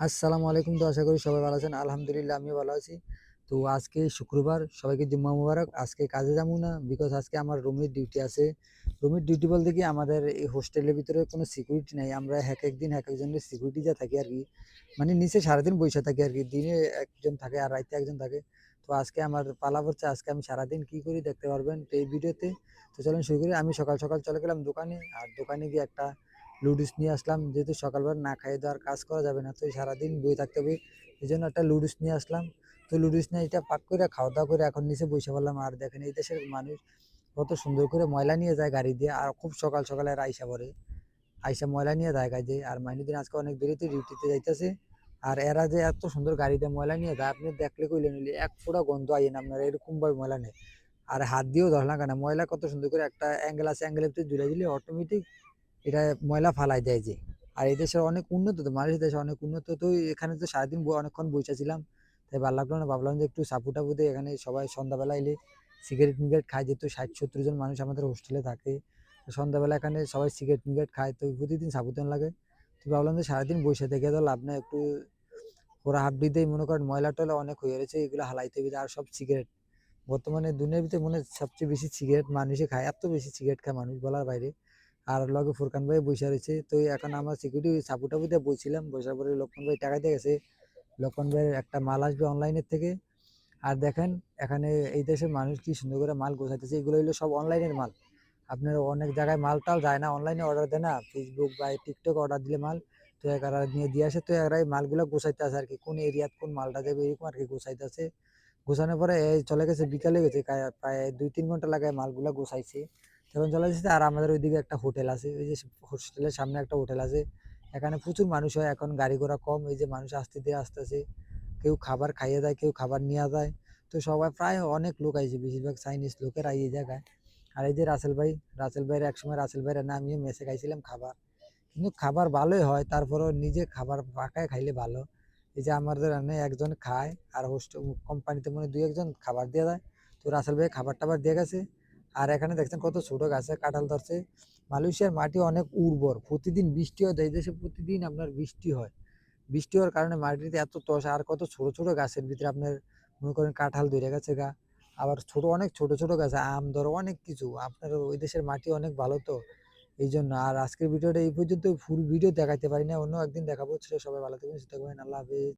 আসসালামু আলাইকুম তো আশা করি সবাই ভালো আছেন। আলহামদুলিল্লাহ, আমিও ভালো আছি। তো আজকে শুক্রবার, সবাইকে জুম্মা মুবারক। আজকে কাজে যাব না বিকজ আজকে আমার রুমের ডিউটি আছে। রুমের ডিউটি বলতে কি আমাদের এই হোস্টেলের ভিতরে কোনো সিকিউরিটি নাই। আমরা এক একদিন, এক একজনের সিকিউরিটি যা থাকি আর কি মানে নিচে সারাদিন বসে থাকি আর কি দিনে একজন থাকে আর রাইতে একজন থাকে। তো আজকে আমার পালা পড়ছে। আজকে আমি সারাদিন কি করি দেখতে পারবেন তো এই ভিডিওতে তো চলুন শুরু করি। আমি সকাল সকাল চলে গেলাম দোকানে। আর দোকানে গিয়ে একটা লুডুস নিয়ে আসলাম। যেহেতু সকালবেলা না খাইয়ে দেওয়ার কাজ করা যাবে না, তো সারাদিন বই থাকতে হবে। এই জন্য একটা লুডুস নিয়ে আসলাম। তো লুডুস নিয়ে এটা পাক করে খাওয়া দাওয়া করে এখন নিচে বসে পড়লাম। আর দেখেন এই দেশের মানুষ কত সুন্দর করে ময়লা নিয়ে যায় গাড়ি দিয়ে। আর খুব সকাল সকালে আইসা পড়ে। আইসা ময়লা নিয়ে যায় কাজে আর মাইনুদ্দিন আজকে অনেক দেরিতে ডিউটিতে যাইতেছে। আর এরা যে এত সুন্দর গাড়ি দিয়ে ময়লা নিয়ে যায়, আপনি দেখলে কইলে নিলে এক ফোঁটা গন্ধ আইন আপনার, এরকম ভাবে ময়লা নেই আর হাত দিয়েও ধরলাম কেন? ময়লা কত সুন্দর করে একটা অ্যাঙ্গেল আছে অ্যাঙ্গেলের ভিতরে ঝুলে দিলে অটোমেটিক এটা ময়লা ফালাই দেয় যে। আর এই দেশের অনেক উন্নত তো মালয়েশিয়া দেশে অনেক উন্নত তো, এখানে তো সারাদিন অনেকক্ষণ বসে ছিলাম তাই ভালো লাগল না, ভাবলাম যে একটু সাপু টাপু দিয়ে এখানে সবাই সন্ধ্যাবেলা এলে সিগারেট মিগারেট খায়, যেহেতু ষাট, সত্তর জন মানুষ আমাদের হোস্টেলে থাকে। তো সন্ধ্যাবেলা এখানে সবাই সিগারেট মিগারেট খায়, তো প্রতিদিন সাবুদান লাগে। তো ভাবলাম যে সারাদিন বসে থেকে তো লাভ নাই, একটু ওরা হাত দিতেই মনে করেন ময়লা টয়লা অনেক হয়ে গেছে, এগুলো হালাইতে হবে, আর সব সিগারেট। বর্তমানে দুনিয়ার ভিতরে মনে সবচেয়ে বেশি সিগারেট মানুষে খায়, এত বেশি সিগারেট খায় মানুষ বলার বাইরে। আর লগে ফুরকান ভাই বসে রয়েছে তো এখন আমার সিকিউরিটি সাপু টাপু দিয়ে বইছিলাম বসার পরে লক্ষণ ভাই টাকা দিয়ে গেছে। লক্ষণ ভাইয়ের একটা মাল আসবে অনলাইনের থেকে। আর দেখেন, এখানে এই দেশের মানুষ কি সুন্দর করে মাল গোছাইতেছে। এগুলো হলো সব অনলাইনের মাল। আপনার অনেক জায়গায় মাল টাল যায় না অনলাইনে অর্ডার দেয় না। ফেসবুক বা টিকটক অর্ডার দিলে মাল। তো এরা নিয়ে দিয়ে আসে, তো এই মালগুলো গোছাইতে আসে আর কি। কোন এরিয়াত কোন মালটা যাবে এরকম আর কি গোছাইতে আসে গোছানোর পরে চলে গেছে, বিকালে গেছে, প্রায় দুই তিন ঘণ্টা লাগায় মালগুলা গোছাইছে। তখন চলে যাচ্ছে আর আমাদের ওইদিকে একটা হোটেল আছে। ওই যে হোস্টেলের সামনে একটা হোটেল আছে। এখানে প্রচুর মানুষ হয়। এখন গাড়ি ঘোড়া কম। এই যে মানুষ আসতে দিয়ে আসতেছে। কেউ খাবার খাইয়ে দেয়, কেউ খাবার নিয়ে যায়। তো সবাই প্রায় অনেক লোক আইছে। বেশিরভাগ চাইনিজ লোকেরা এই জায়গায়। আর এই যে রাসেল ভাই, রাসেল ভাইয়ের একসময় রাসেল ভাইয়ের না, আমিও মেসে খাইছিলাম খাবার। কিন্তু খাবার ভালোই হয়। তারপরও নিজে খাবার পাকায় খাইলে ভালো। এই যে আমাদের এখানে একজন খায় আর হোস্টেল, কোম্পানিতে মনে দুই একজন খাবার দিয়ে দেয়। তো রাসেল ভাই খাবার টাবার দিয়ে গেছে। আর এখানে দেখছেন কত ছোট গাছে কাঁঠাল ধরছে। মালয়েশিয়ার মাটি অনেক উর্বর, প্রতিদিন বৃষ্টি হয় এই দেশে প্রতিদিন আপনার বৃষ্টি হয়। বৃষ্টি হওয়ার কারণে মাটিতে এত তস, আর কত ছোট ছোট গাছের ভিতরে আপনার মনে করেন কাঁঠাল ধরে গেছে গা। আবার ছোট, অনেক ছোট ছোট গাছ, আম ধরো, অনেক কিছু। আপনার ওই দেশের মাটি অনেক ভালো তো এই জন্য আর আজকের ভিডিওটা এই পর্যন্ত ফুল ভিডিও দেখাইতে পারি না, অন্য একদিন দেখাবো। সবাই ভালো থাকবেন, সুস্থ থাকবেন, আল্লাহ হাফেজ।